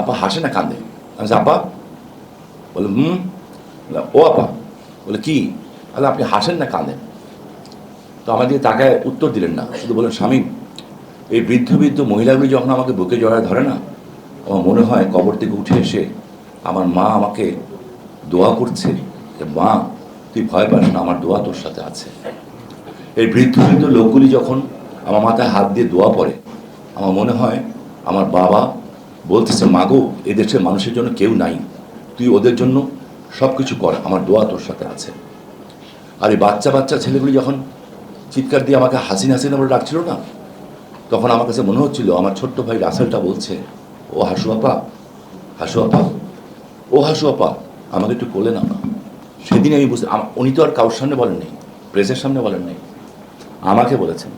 আপা হাসে না কান্দে আমি আপা বলে হুম ও আপা বলে কি তাহলে আপনি হাসেন না কাঁদেন তো আমার দিকে তাকায় উত্তর দিলেন না শুধু বলেন স্বামী এই বৃদ্ধ বৃদ্ধ মহিলাগুলি যখন আমাকে বুকে জড়ায় ধরে না, আমার মনে হয় কবর থেকে উঠে এসে আমার মা আমাকে দোয়া করছে যে, মা, তুই ভয় পাস না, আমার দোয়া তোর সাথে আছে। এই বৃদ্ধ বৃদ্ধ লোকগুলি যখন আমার মাথায় হাত দিয়ে দোয়া পড়ে, আমার মনে হয় আমার বাবা বলতেছে, মাগো, এদেশের মানুষের জন্য কেউ নাই। তুই ওদের জন্য সব কিছু কর। আমার দোয়া তোর সাথে আছে। আর এই বাচ্চা বাচ্চা ছেলেগুলি যখন চিৎকার দিয়ে আমাকে হাসিন হাসিনা বলে ডাকছিল না, তখন আমার কাছে মনে হচ্ছিল, আমার ছোট্ট ভাই রাসেলটা বলছে, ও হাসু আপা হাসু আপা, ও হাসু আপা, আমাকে একটু কোলে নাও না। সেদিন আমি বুঝতে উনি তো আর কারোর সামনে বলেন নাই প্রেসের সামনে বলেন নাই আমাকে বলেছেন।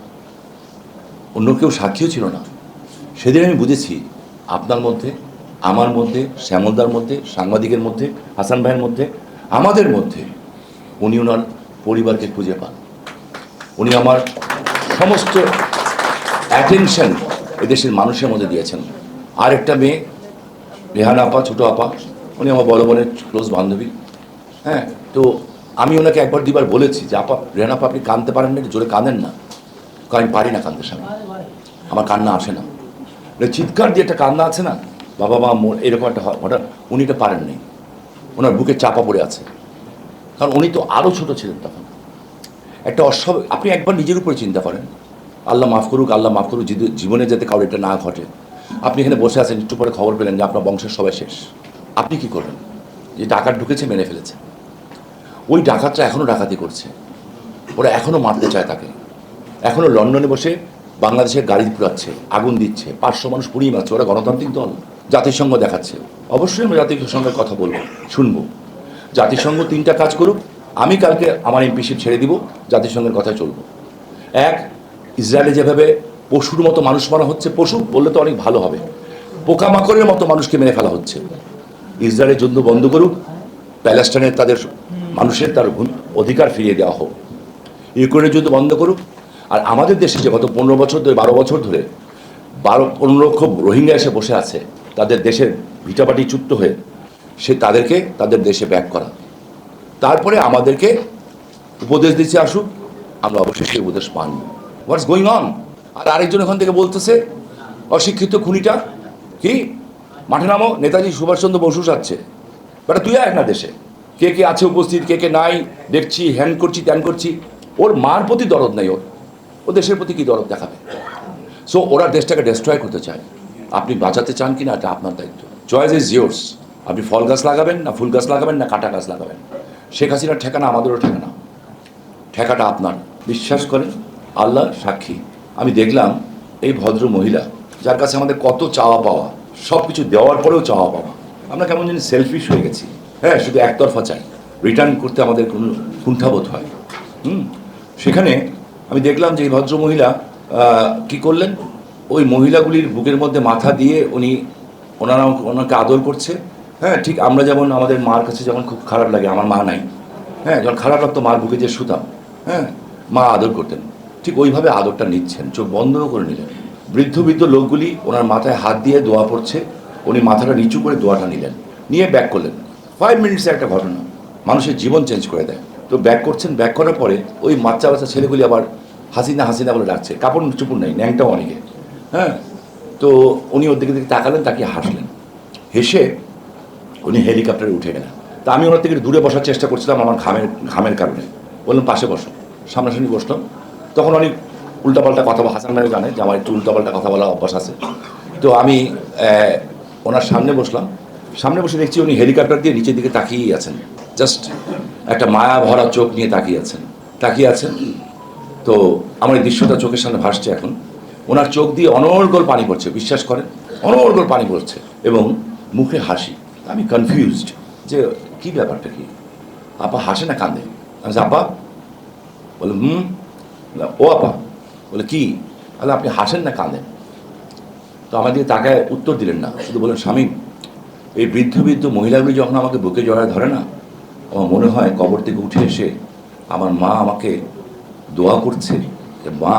অন্য কেউ সাক্ষীও ছিল না। সেদিন আমি বুঝেছি আপনার মধ্যে, আমার মধ্যে, শ্যামলদার মধ্যে, সাংবাদিকের মধ্যে, হাসান ভাইয়ের মধ্যে, আমাদের মধ্যে উনি ওনার পরিবারকে খুঁজে পান। উনি আমার সমস্ত অ্যাটেনশন এদেশের মানুষের মধ্যে দিয়েছেন। আর একটা মেয়ে, রেহানা আপা, ছোটো আপা, উনি আমার বড় বোনের ক্লোজ বান্ধবী। হ্যাঁ তো আমি ওনাকে একবার দুবার বলেছি যে, আপা, রেহানা আপা, আপনি কাঁদতে পারেন না জোরে কাঁদেন না। কারণ আমি পারি না কাঁদতে সামনে আমার কান্না আসে না। চিৎকার দিয়ে একটা কান্না আছে না? বাবা, মা এরকম একটা হঠাৎ উনি এটা পারেন নেই। ওনার বুকে চাপা পড়ে আছে। কারণ উনি তো আরও ছোট ছিলেন তখন। একটা অস্বাভাবিক আপনি একবার নিজের উপরে চিন্তা করেন। আল্লাহ মাফ করুক, আল্লাহ মাফ করুক জীবনে যাতে কারোর এটা না ঘটে। আপনি এখানে বসে আছেন, একটু পরে খবর পেলেন যে আপনার বংশের সবাই শেষ। আপনি কি করবেন যে ডাকাত ঢুকেছে মেনে ফেলেছে। ওই ডাকাতটা এখনও ডাকাতি করছে। ওরা এখনও মারতে চায় তাকে। এখনও লন্ডনে বসে বাংলাদেশের গাড়ি পুরাচ্ছে আগুন দিচ্ছে, পাঁচশো মানুষ পুড়িয়ে মারছে, ওরা গণতান্ত্রিক দল, জাতিসংঘ দেখাচ্ছে। অবশ্যই আমরা জাতিসংঘের কথা বলব, শুনব। জাতিসংঘ তিনটা কাজ করুক, আমি কালকে আমার এমপিশিপ ছেড়ে দিব, জাতিসংঘের কথায় চলবো। এক, ইসরায়েলে যেভাবে পশুর মতো মানুষ মারা হচ্ছে, পশু বললে তো অনেক ভালো হবে। পোকামাকড়ের মতো মানুষকে মেরে ফেলা হচ্ছে। ইসরায়েলের যুদ্ধ বন্ধ করুক, প্যালেস্টাইনের তাদের মানুষের তার অধিকার ফিরিয়ে দেওয়া হোক। ইউক্রেনের যুদ্ধ বন্ধ করুক আর আমাদের দেশে যে গত পনেরো বছর ধরে, বারো বছর ধরে, বারো, পনেরো লক্ষ রোহিঙ্গা এসে বসে আছে, তাদের দেশের ভিটাপাটি চুক্ত হয়ে, সে তাদেরকে তাদের দেশে ব্যাক করা। তারপরে আমাদেরকে উপদেশ দিচ্ছে আসুক, আমরা অবশ্যই সেই উপদেশ পাননি হোয়াটস গোয়িং অন আর আরেকজন ওখান থেকে বলতেছে, অশিক্ষিত খুনিটা কি? মাঠে নামো, নেতাজি সুভাষচন্দ্র বসু যাচ্ছে। বেটা, তুই আয় না দেশে। কে কে আছে উপস্থিত, কে কে নাই, দেখছি হ্যান করছি, ত্যান করছি। ওর মার প্রতি দরদ নাই ওর। ও দেশের প্রতি কি দরদ দেখাবে? সো ওরা দেশটাকে ডেস্ট্রয় করতে চায়। আপনি বাঁচাতে চান কি না এটা আপনার দায়িত্ব। চয়েস ইজ ইয়োর্স আপনি ফল গাছ লাগাবেন না ফুল গাছ লাগাবেন না কাঁটা গাছ লাগাবেন। শেখ হাসিনার ঠেকানা আমাদেরও ঠেকানা। ঠেকাটা আপনার। বিশ্বাস করেন, আল্লাহ সাক্ষী। আমি দেখলাম এই ভদ্র মহিলা, যার কাছে আমাদের কত চাওয়া পাওয়া সব কিছু দেওয়ার পরেও চাওয়া পাওয়া। আমরা কেমন জানি সেলফিশ হয়ে গেছি। হ্যাঁ শুধু একতরফা চাই। রিটার্ন করতে আমাদের কোনো কুণ্ঠাবোধ হয়। হুম? সেখানে আমি দেখলাম যে এই ভদ্র মহিলা কী করলেন? ওই মহিলাগুলির বুকের মধ্যে মাথা দিয়ে উনি ওনারা ওনাকে আদর করছে। হ্যাঁ ঠিক আমরা যেমন আমাদের মার কাছে যখন খুব খারাপ লাগে, আমার মা নাই। হ্যাঁ যখন খারাপ লাগতো, মার বুকে যে শুতাম। হ্যাঁ মা আদর করতেন। ঠিক ওইভাবে আদরটা নিচ্ছেন, চোখ বন্ধও করে নিলেন। বৃদ্ধ বৃদ্ধ লোকগুলি ওনার মাথায় হাত দিয়ে দোয়া পড়ছে। উনি মাথাটা নিচু করে দোয়াটা নিলেন। নিয়ে ব্যাক করলেন। ফাইভ মিনিটসে একটা ঘটনা। মানুষের জীবন চেঞ্জ করে দেয়। তো ব্যাক করছেন ব্যাক করার পরে ওই বাচ্চা বাচ্চা ছেলেগুলি আবার হাসিনা হাসিনা বলে ডাকছে। কাপড় চুপুর নেই, ন্যাংটাও অনেকে। হ্যাঁ? তো উনি ওর দিকে দিকে তাকালেন, তাকিয়ে হাসলেন। হেসে উনি হেলিকপ্টারে উঠে গেলেন। তা আমি ওনার থেকে দূরে বসার চেষ্টা করছিলাম আমার ঘামের ঘামের কারণে। বললাম, পাশে বসো। সামনাসামনি বসলাম। তখন অনেক উল্টাপাল্টা কথা বলা হাসান জানে যে আমার একটু উল্টাপাল্টা কথা বলা অভ্যাস আছে। তো আমি ওনার সামনে বসলাম। সামনে বসে দেখছি উনি হেলিকপ্টার দিয়ে নিচের দিকে তাকিয়েই আছেন। জাস্ট একটা মায়া ভরা চোখ নিয়ে তাকিয়ে আছেন। তাকিয়ে আছেন? তো আমার এই দৃশ্যটা চোখের সামনে ভাসছে এখন। ওনার চোখ দিয়ে অনর্গল পানি পড়ছে, বিশ্বাস করেন? অনর্গল পানি পড়ছে এবং মুখে হাসি। আমি কনফিউজড যে কি ব্যাপারটা কি? আপা হাসে না কান্দে আমি আপা বলে হুম? ও আপা। বলে, কি? তাহলে আপনি হাসেন না কাঁদেন? তো আমার দিকে তাকায় উত্তর দিলেন না। শুধু বলেন স্বামী, এই বৃদ্ধ বৃদ্ধ মহিলাগুলি যখন আমাকে বুকে জড়ায় ধরে না আমার মনে হয় কবর থেকে উঠে এসে আমার মা আমাকে দোয়া করছে যে, মা,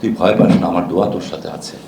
তুই ভয় পাস না, আমার দোয়া তোর সাথে আছে।